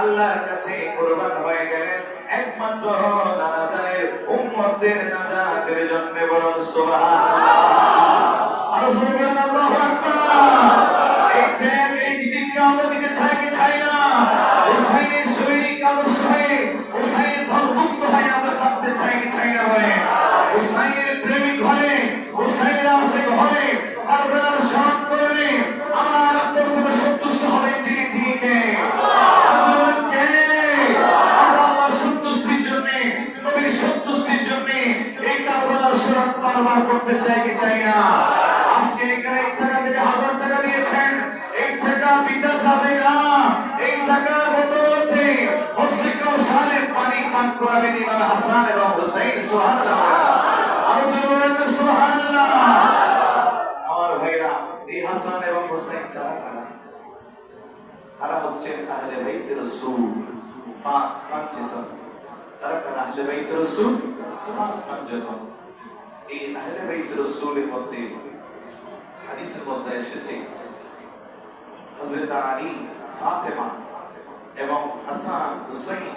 আল্লাহর কাছে কোরবান হয়ে গেলেন একমাত্র নানা জানের উম্মতদের নাজাতের জন্য বলুন সুবহানাল্লাহ। আরও আকবার। আমার ভাইরা, এই হাসান এবং হুসাইন কারা কারা? তারা হচ্ছেন আহলে বাইত রাসূল। পাক পাঞ্চেতন তারা কারা? আহলে বাইত রাসূল? এই এসেছে, হযরত আলী, ফাতেমা এবং হাসান, হুসাইন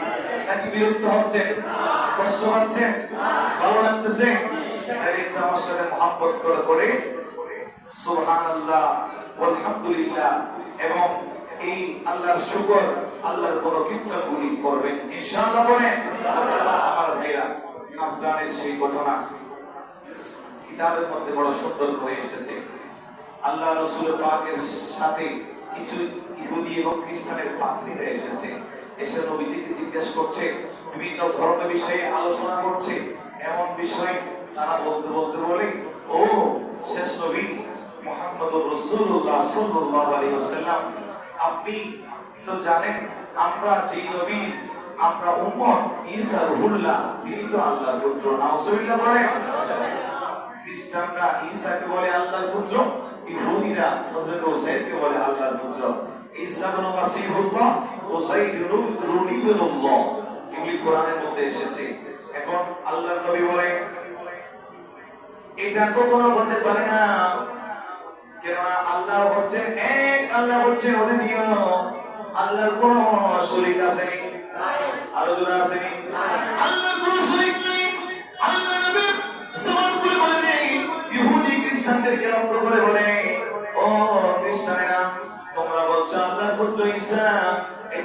নাকি বিরক্ত হচ্ছে। কষ্ট হচ্ছে। ভালো লাগতেছে। আমার সাথে মহাব্বত করে করে আলহামদুলিল্লাহ। এবং এই আল্লাহর শুকর, আল্লাহর কোন করবেন। ইনশাআল্লাহ আমার সেই ঘটনা কিতাবের মধ্যে বড় সুন্দর করে এসেছে। আল্লাহ রসুল পাকের সাথে কিছু ইহুদি এবং খ্রিস্টানের পাত্রীরা এসেছে। এসে নবীজিকে জিজ্ঞেস করছে, বিভিন্ন ধর্মের বিষয়ে আলোচনা করছে, এমন বিষয় তারা বলতে বলতে বলে, ও শেষ নবী মোহাম্মদ রসুল্লাহ সাল্লাল্লাহু আলাইহি ওয়াসাল্লাম, আপনি তো জানেন আমরা যেই নবী, আমরা উম্মত ঈসা রুহুল্লাহ, তিনি তো আল্লাহর পুত্র। নাউজুবিল্লাহ বলেন। খ্রিস্টানরা ঈসাকে বলে আল্লাহর পুত্র, ইহুদিরা হযরত ওসাইরকে বলে আল্লাহর পুত্র। ঈসা ইবনে মাসিহুল্লাহ ওসাইর রুনি ইবনুল্লাহ এগুলি কোরআনের মধ্যে এসেছে। এখন আল্লাহর নবী বলে, এটা কখনো হতে পারে না। কেননা আল্লাহ হচ্ছেন এক, আল্লাহ হচ্ছেন অদ্বিতীয়। আল্লাহর কোন শরীক আসেনি আরও জোরে আসেনি আল্লাহর কোন শরীক নেই। আল্লাহ নবী সমান করে বলে ইহুদি খ্রিস্টানদেরকে লক্ষ্য করে বলে, ও খ্রিস্টানেরা, তোমরা বলছো আল্লাহর পুত্র ঈসা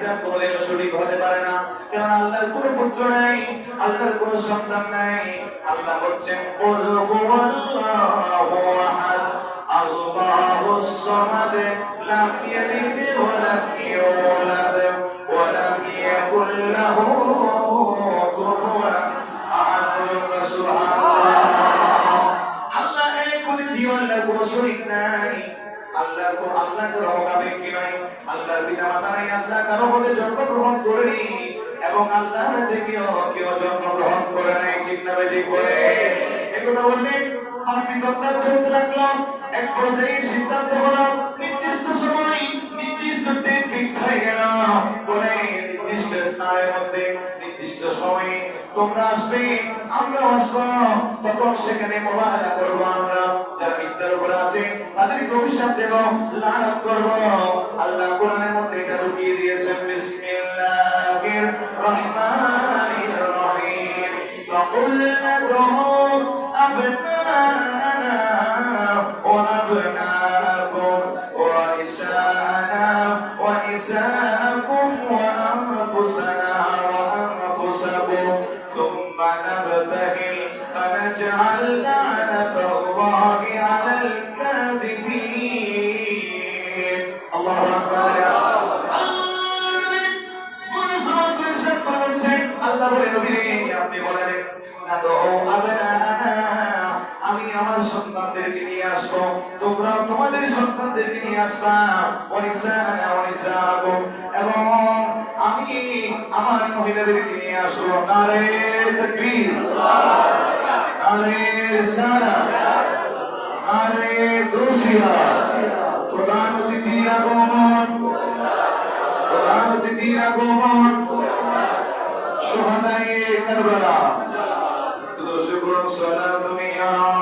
এটা কোনোদিনও সঠিক হতে পারে না। কারণ আল্লাহর কোনো পুত্র নাই, আল্লাহর কোনো সন্তান নাই। আল্লাহ হচ্ছেন কুল হুয়াল্লাহু নাই। আল্লাহর কোন আল্লাহ কারও মোকাবেকি নাই আল্লাহর পিতা মাতা নাই আল্লাহ কারও মধ্যে জন্মগ্রহণ করেনি এবং আল্লাহর থেকেও কেউ জন্মগ্রহণ করে নাই, ঠিক না করে একথা বললেন আমি তোমরা চলতে লাগলাম। এক পর্যায়ে সিদ্ধান্ত হলো, নির্দিষ্ট সময়, নির্দিষ্ট ডেট ফিক্সড হয়ে গেল বলে নির্দিষ্ট স্থানের মধ্যে, নির্দিষ্ট সময়ে তোমরা আসবে। আমরা আসবো তখন সেখানে মোবাহেলা করবো আমরা যারা মিথ্যার উপর আছে তাদেরকে অভিশাপ দেব লানত করব আল্লাহ কোরআনের মধ্যে এটা ঢুকিয়ে দিয়েছেন বিসমিল্লাহির রহমানির রহিম فقلنا ادعوا أبناءنا وأبناءكم ونساءنا ونساءكم وأنفسنا وأنفسكم ثم نبتهل فنجعل لعنة الله على الكاذبين الله أكبر আল্লাহ বলে নবী রে আপনি বলেন না তো আবেনা আমি আমার সন্তানদেরকে নিয়ে আসবো তোমরা তোমাদের সন্তানদেরকে নিয়ে আসবা ওয়ানিসানা ওয়ানিসাকু এবং আমি আমার মহিলাদেরকে নিয়ে আসবো নারে তাকবীর নারে সারা আরে দুসিয়া প্রধান অতিথির আগমন প্রধান অতিথির আগমন। সোহাদায়ে কারবালা। সলা সালাতুমিয়া